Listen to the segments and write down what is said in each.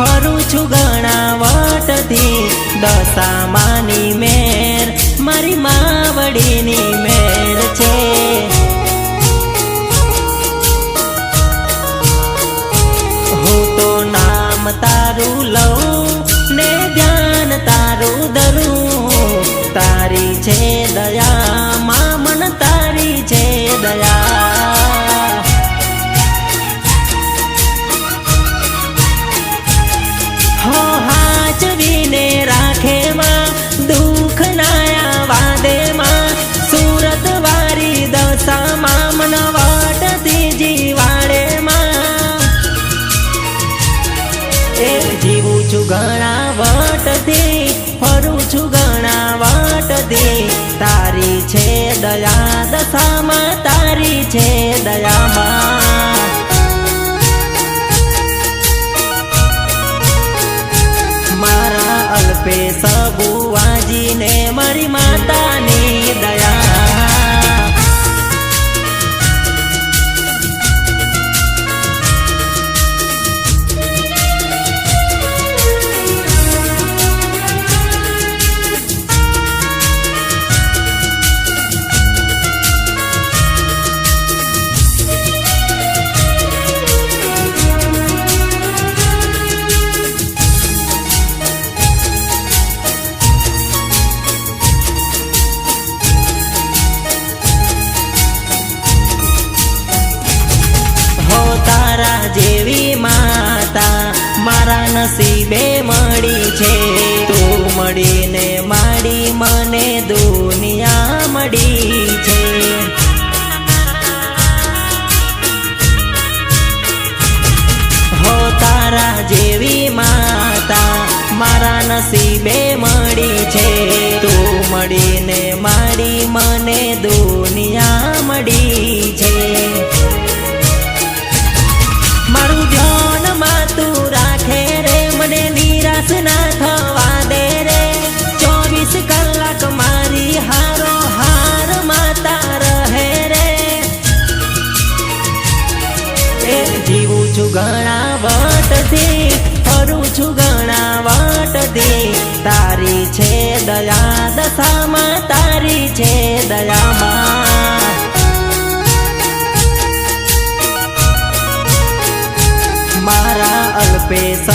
ફરું છું ગણાવટથી દશામાની મેર મારી માવડીની દયા દશામાં તારી છે દયામાં. આશામાં તારી છે દયામાં. મારા અલ્પેશ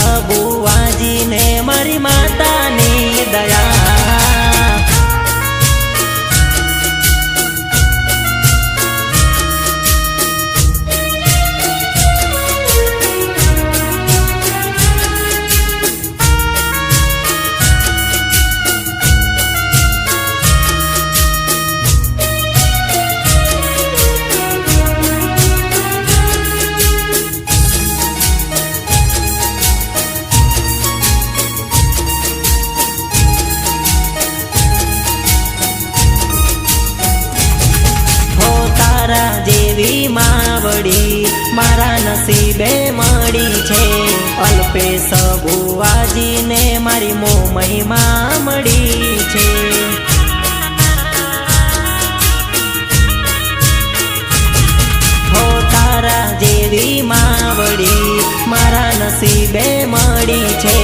નસીબે મળી છે.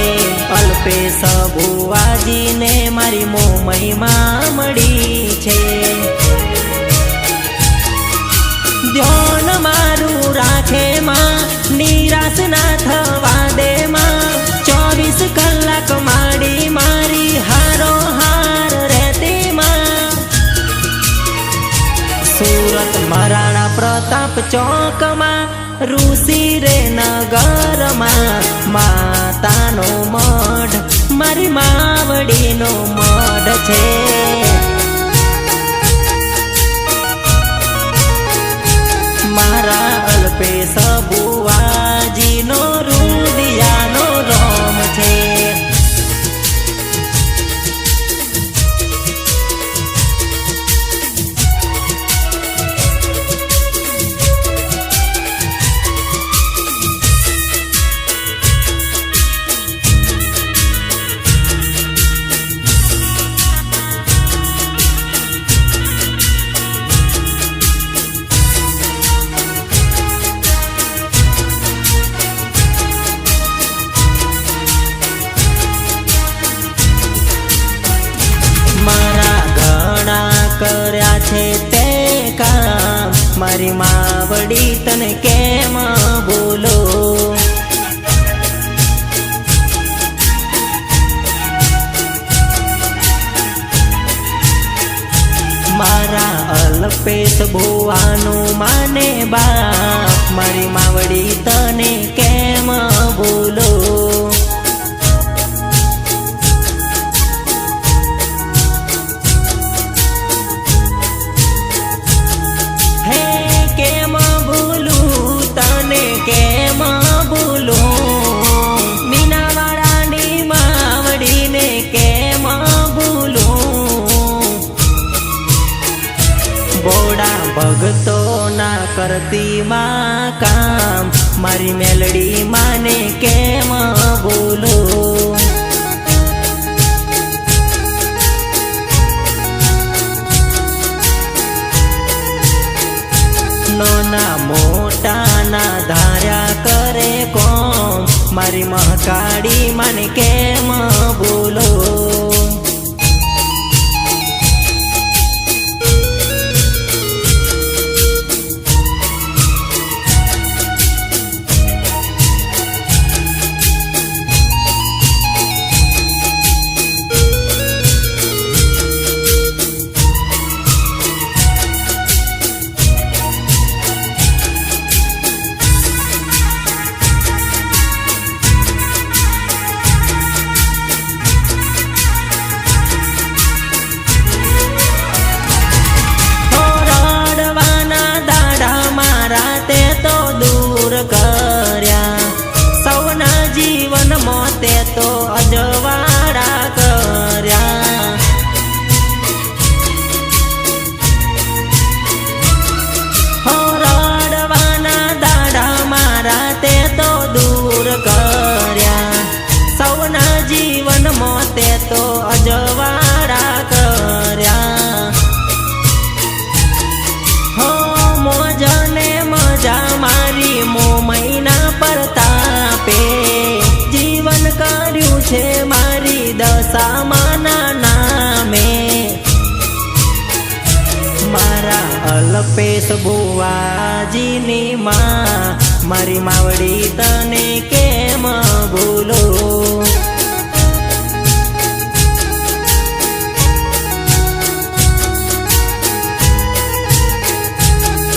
અલ્પે સબુઆજીને મારી મો મહિમા મળી છે. ધ્યાન મારું રાખે માં, નિરાશ ના થવા દે માં. ચોવીસ કલાક માડી મારી હારો હાર રહેતી માં. સુરત મરાણા પ્રતાપ ચોકમાં ઋષિ રે નગરમાં માતાનો મઢ મારી માવડીનો મઢ છે. મારા અલ્પે સબુ માવડી તને કેમ બોલો? મારા અલપેત બોવાનું માને બાપ મારી માવડી તને કેમ બોલો? ભગતો ના કરતી માં કામ. મારી મેલડી માને કેમ બોલો? નાના મોટા ના ધાર્યા કરે કોમ. મારી મહકાળી મને કેમ બોલો? અલ્પેશ ભુવાજીની માં, મારી માવડી તને કેમ ભૂલો?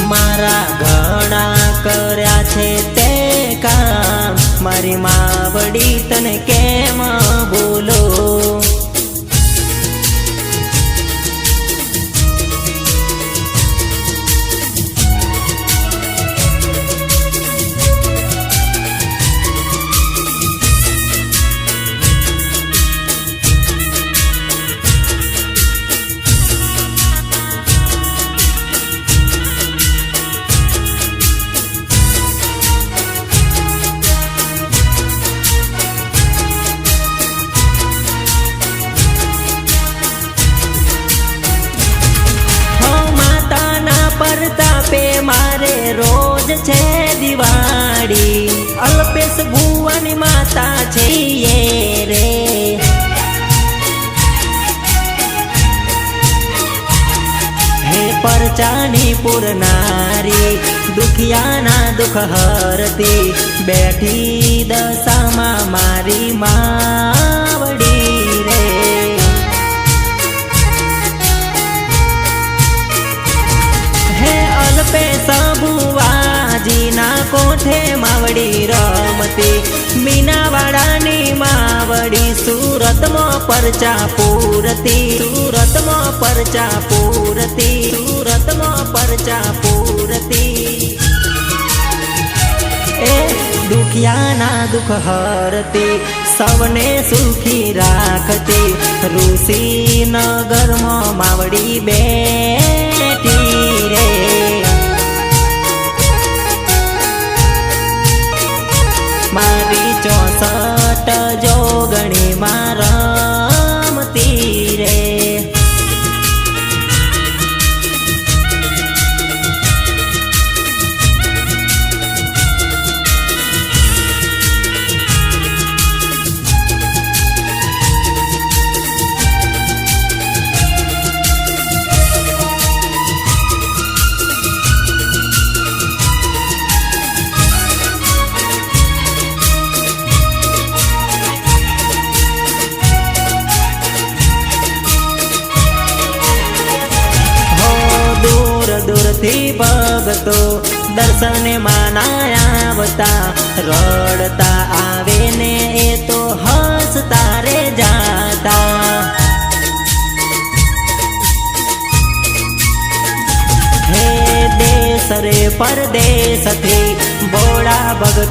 મારા ઘણા કર્યા છે તે કામ, મારી માવડી તને કેમ બેઠી દશામાં મારી માવડી રે હે અલ્પે સબુવાજીના કોઠે માવડી રમતી મીનાવાડાની માવડી સુરતમાં પરચા પૂરતી સુરતમાં પરચા પૂરતી સુરતમાં પરચા પૂરતી એ દુખિયાના દુઃખ હરતી સૌને સુખી રાખતી. ઋષિ નગરમાં માવડી બેઠી રે. મારી ચોસઠ જોગણી માં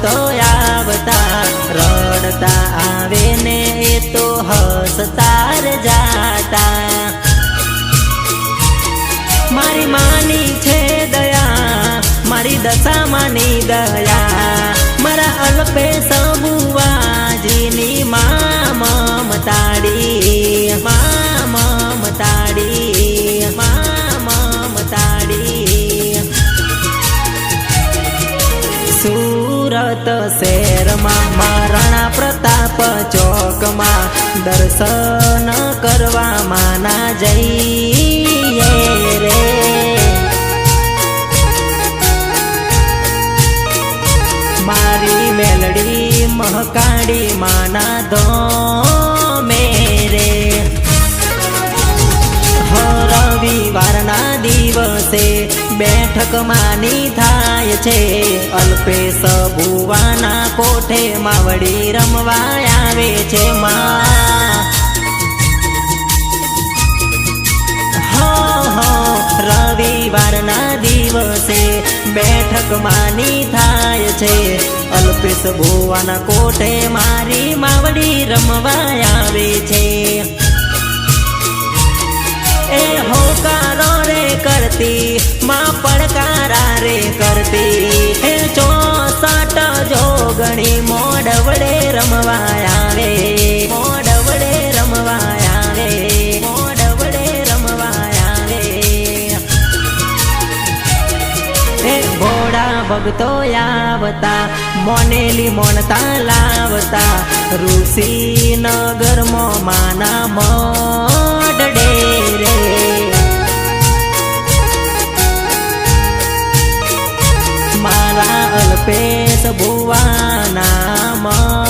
તો આવતા, રડતા આવે ને એ તો હસતા ર જાતા. મારી માની છે દયા, મારી દશામાંની દયા. મારા અલ્પેશ સુરત શહેરમાં મહારાણા પ્રતાપ ચોકમાં દર્શન પેસ ભુવાના કોઠે માવડી રમવા આવે છે રવિવારના દિવસે બેઠક માની થાય છે. અલ્પેશ ભુવાના કોઠે મારી માવ ભક્તો આવતા મોનેલી મોનતા લાવતા ઋષિનગરમાં માના મડડે રે. મારા અલ્પેશ ભુવાના મા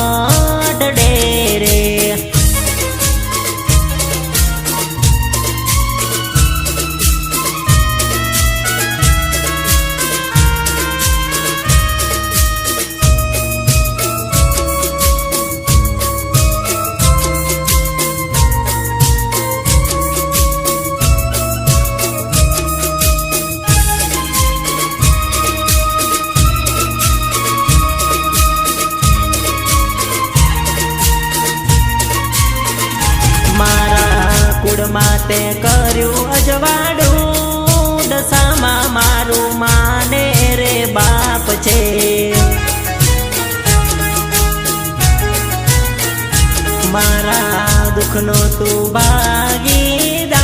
મારા દુઃખનો તું ભાગીદાર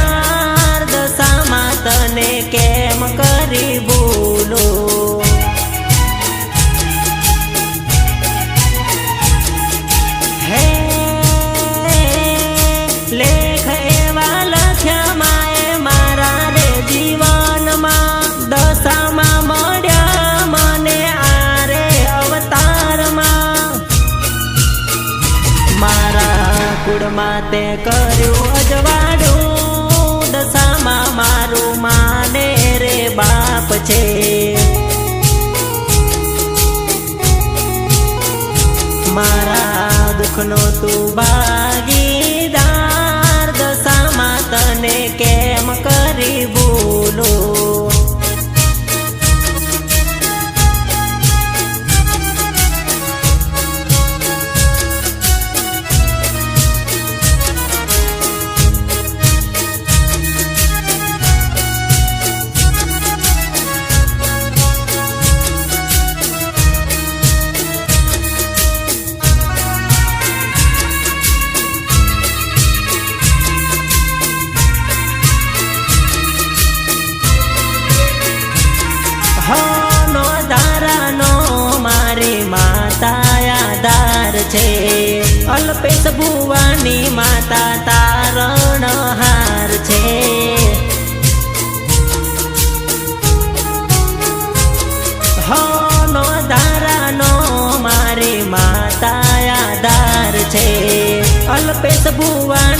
con tu bar. ભગવાન.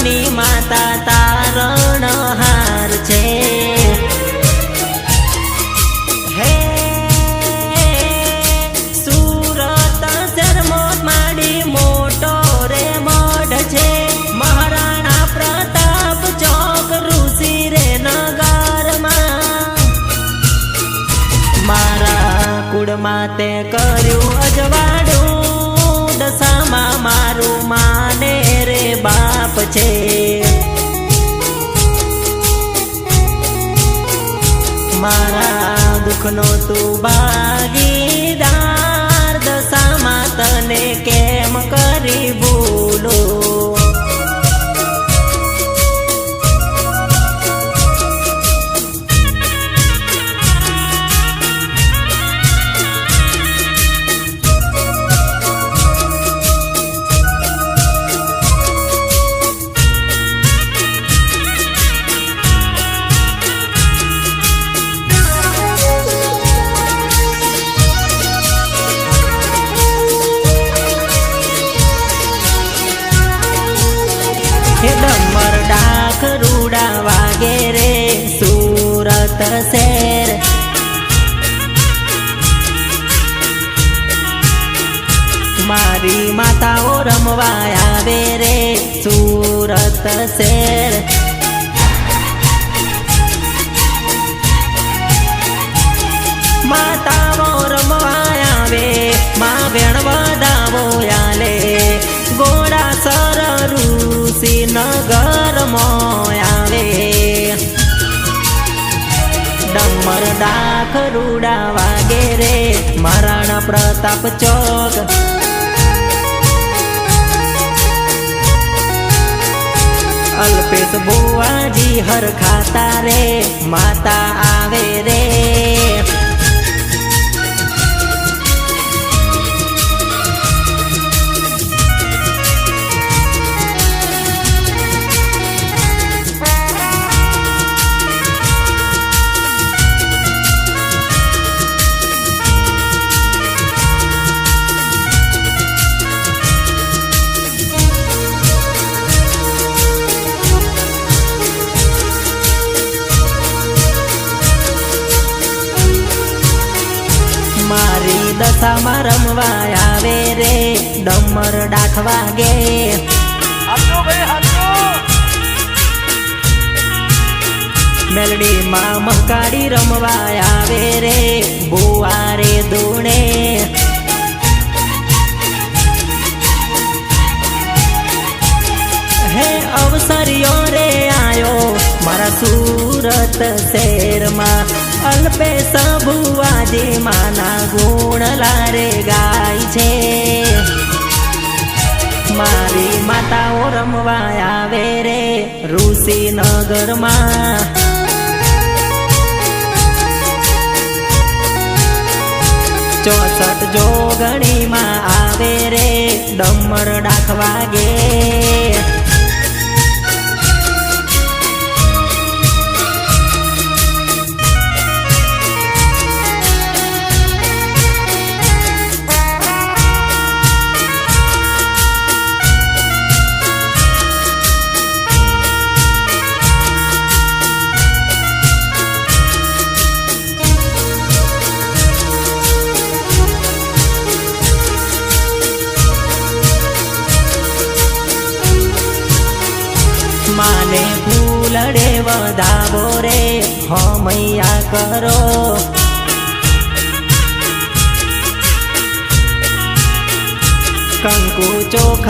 છે. મારા દુઃખનો તું શેર મારી માતાઓ રમવા આવે રે સુરત શેર માતાઓ રમવા આવે મા વેણ વધાવો આલે ગોળા સર ઋષિ નગર આવે ખરૂડા વાગે રે મહારાણા પ્રતાપ ચોક અલ્પેશ બુવાજી હર ખાતા રે, માતા આવે રે. ડાખ વાગે હાચો ભાઈ હાચો રમવા આવે રે બુવારે દોણે હે અવસરિયો રે આયો મારા સુરત શહેરમાં. અલ્પે સભુવાજી માના ગુણ લારે ગાય છે. મારી માતાઓ રમવા આવે રે ઋષિ નગરમાં. ચોસઠ જોગણીમાં આવે રે ડમર ડાખવા વાગે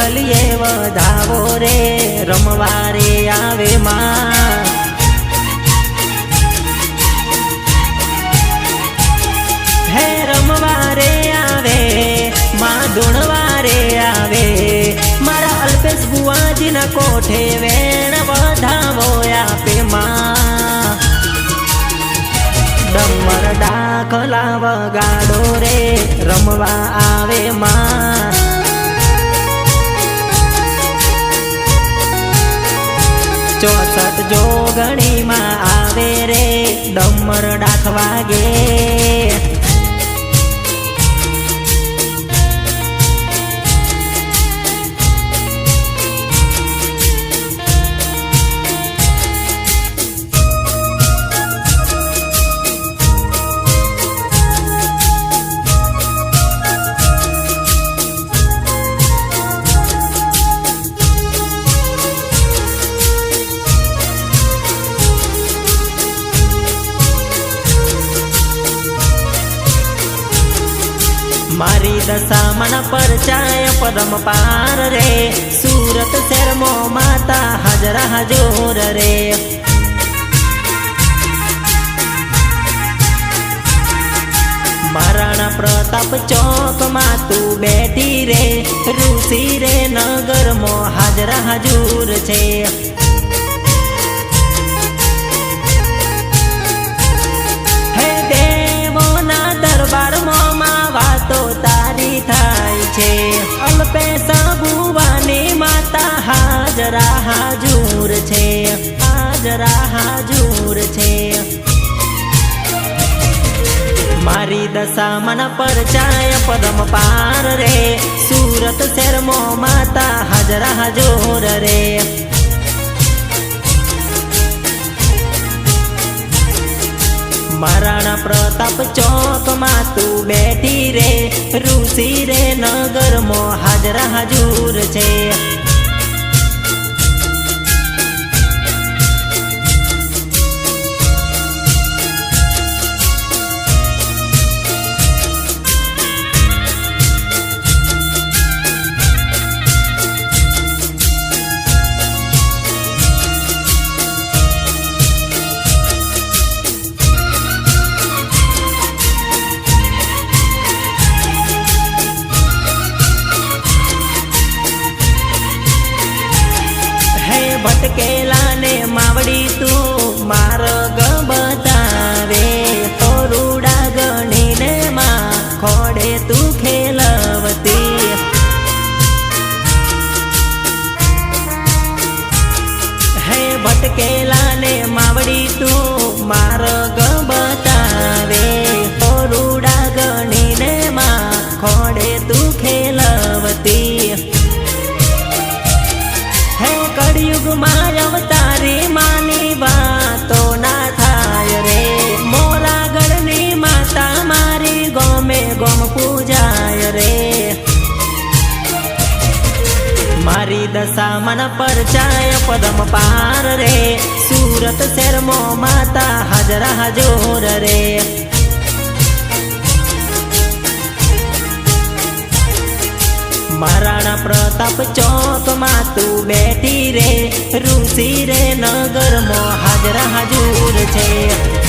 ચોખલીએ વધાવો રે રમવા રે આવે માં. હે રમવા રે આવે, માં ધૂણવા રે આવે. મારા અલ્પેશ બુવાજીના કોઠે વેણ વધાવો આપે માં. ડમર દાખલા વગાડો રે, રમવા આવે માં. ચોસઠ જોગણીમાં આવે રે ડમર ડાક વાગે પદમ પાર રે. સુરત શેરમો માતા હાજરા હજોર રે. મહારાણા પ્રતાપ ચોકમાં તું બેઠી રે. ઋષિ રે નગરમાં હાજરા હજૂર છે. દરબારમાં વાતો તારી થાય છે. અલ્પે સબુવાની માતા હાજરા હાજૂર છે, હાજરા હાજૂર છે. મારી દશા મન પર પરચાય પદમ પાર રે, સુરત શેરમો માતા હાજરા હાજોર રે. મહારાણા પ્રતાપ ચોકમાં તું બેઠી રે ઋષિ રે નગરમાં હાજરા હાજુર છે. મન પરચાય પદમ પાર રે. સુરત શેરમો માતા હાજરા હજોર રે. મહારાણા પ્રતાપ ચોકમાં તું બેઠી રે. ઋષિ રે નગરમાં હાજરા હાજુર છે.